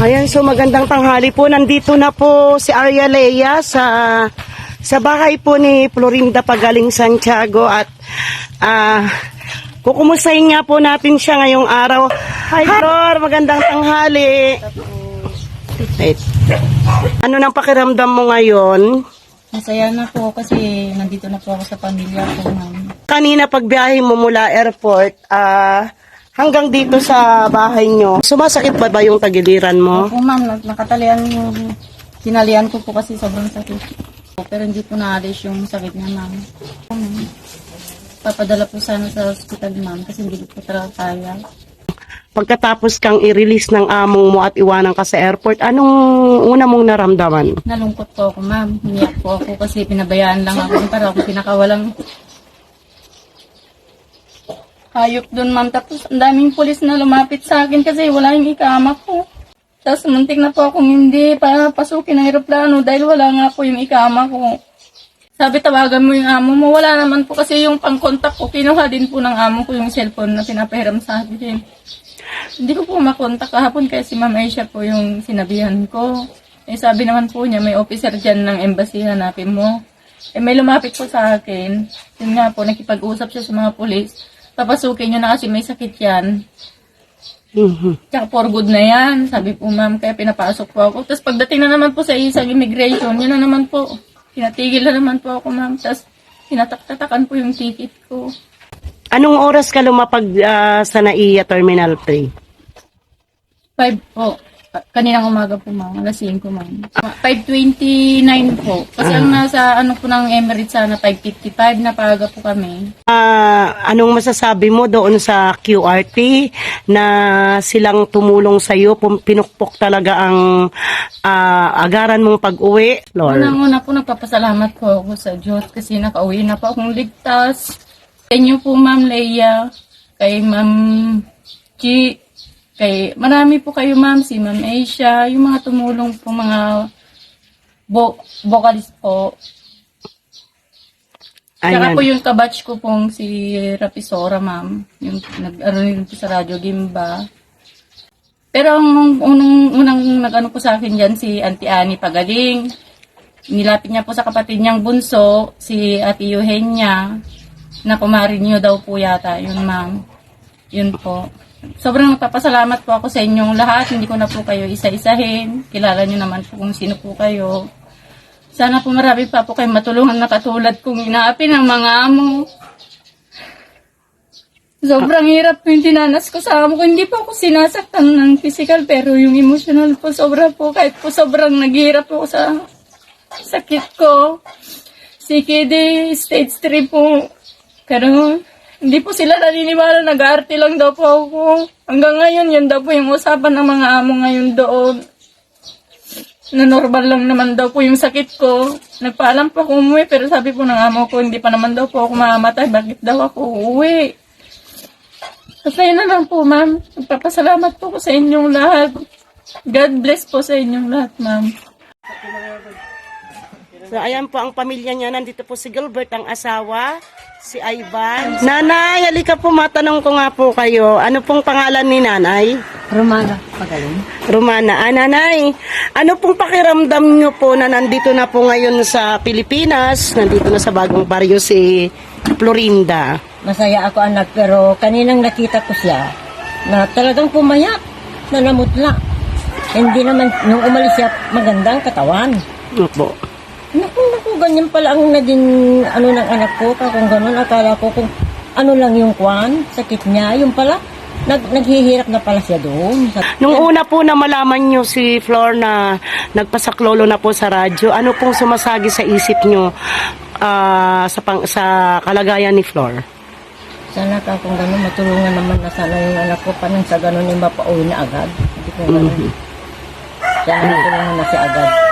Ayan, so magandang tanghali po. Nandito na po si Arya Lea sa sa bahay po ni Florinda Pagaling Santiago at ah kukumustahin nga po natin siya ngayong araw. Hi Flor, magandang tanghali. Wait. Ano nang pakiramdam mo ngayon? Masaya na po kasi nandito na po ako sa pamilya ko, ma'am. Kanina pagbiyahe mo mula airport, ah hanggang dito sa bahay nyo, sumasakit ba ba yung tagiliran mo? Opo, ma'am, nak- nakatalian yung sinalian ko po kasi sobrang sakit. Pero hindi po naalis yung sakit niya, ma'am. Papadala po sana sa hospital, ma'am, kasi hindi ko po talaga kaya. Pagkatapos kang i-release ng among mo at iwanan ka sa airport, anong una mong naramdaman? Nalungkot po ako, ma'am. Hiniyak po ako kasi pinabayaan lang ako. Para ako pinakawalang hayop doon, ma'am. Tapos ang daming pulis na lumapit sa akin kasi wala yung ikama ko. Tapos muntik na po akong hindi para pasukin ng aeroplano dahil wala nga po yung ikama ko. Sabi, tawagan mo yung amo mo. Wala naman po kasi yung pang-contact ko. Kinuha din po ng amo ko yung cellphone na pinapahiram sa akin. Hindi ko po makontak kahapon kasi Ma'am Aisha po yung sinabihan ko. Eh sabi naman po niya, may officer dyan ng embassy, hanapin mo. Eh may lumapit po sa akin. Yun nga po, nakipag-usap siya sa mga polis. Papasukin niyo na kasi may sakit yan. Mhm. Tsaka for good na yan, sabi po ma'am, kaya pinapasok po ako. Tapos pagdating na naman po sa isang immigration, yun na naman po. Pinatigil na naman po ako ma'am. Tapos tinatak-tatakan po yung ticket ko. Anong oras ka lumapag ah, sa NAIA Terminal 3? Five po. Kaninang umaga po ma'am, alas 5 ma'am. 5.29 po. Kasi ang nasa ano po ng Emirates sana 5.55, napaga po kami. Ah, anong masasabi mo doon sa QRT na silang tumulong sa iyo, pinukpok talaga ang ah, agaran mong pag-uwi, Lord? Unang-una po nagpapasalamat po ako sa Diyos kasi nakauwi na po akong ligtas. Sa inyo po Ma'am Leia, kay Ma'am G, kay marami po kayo Ma'am, si Ma'am Asia, yung mga tumulong po mga bo vocalist po. Saka Ayan. po yung kabatch ko pong si Rapisora Ma'am, yung nag ano yun po sa Radyo Gimba. Pero ang unang, unang nag-ano po sa akin dyan, si Auntie Annie Pagaling. Nilapit niya po sa kapatid niyang bunso, si Ate Eugenia, na kumarin niyo daw po yata, yun ma'am. Yun po. Sobrang nagpapasalamat po ako sa inyong lahat. Hindi ko na po kayo isa-isahin. Kilala niyo naman po kung sino po kayo. Sana po marami pa po kayong matulungan na katulad kong inaapi ng mga amo. Sobrang hirap po yung tinanas ko sa amo ko. Hindi po ako sinasaktan ng physical pero yung emotional po sobra po. Kahit po sobrang naghihirap po sa sakit ko. CKD stage 3 po. Pero hindi po sila naniniwala. Nag-aarte lang daw po ako. Hanggang ngayon, yan daw po yung usapan ng mga amo ngayon doon. Na normal lang naman daw po yung sakit ko. Nagpaalam po ako umuwi pero sabi po ng amo ko, hindi pa naman daw po ako mamamatay. Bakit daw ako uuwi? Kasi na lang po, ma'am. Nagpapasalamat po ko sa inyong lahat. God bless po sa inyong lahat, ma'am. So, ayan po ang pamilya niya. Nandito po si Gilbert, ang asawa, si Ivan. Nanay, halika po, matanong ko nga po kayo. Ano pong pangalan ni nanay? Romana, pagaling. Romana. Ah, nanay, ano pong pakiramdam niyo po na nandito na po ngayon sa Pilipinas, nandito na sa bagong baryo si Florinda? Masaya ako anak pero kaninang nakita ko siya na talagang pumayat, na namutla. Hindi naman, nung umalis siya, magandang katawan. Opo. Naku, ganyan pala ang naging ano ng anak ko. Kung ganun, akala ko kung ano lang yung kwan, sakit niya. Yung pala, nag, naghihirap na pala siya doon. Sa, Nung una po na malaman niyo si Flor na nagpasaklolo na po sa radyo, ano pong sumasagi sa isip niyo ah, sa, pang, sa kalagayan ni Flor? sana ka kung ganun, matulungan naman na sana yung anak ko pa nang sa ganun yung mapauwi na agad. Hindi ko ganun. Sana matulungan na siya agad.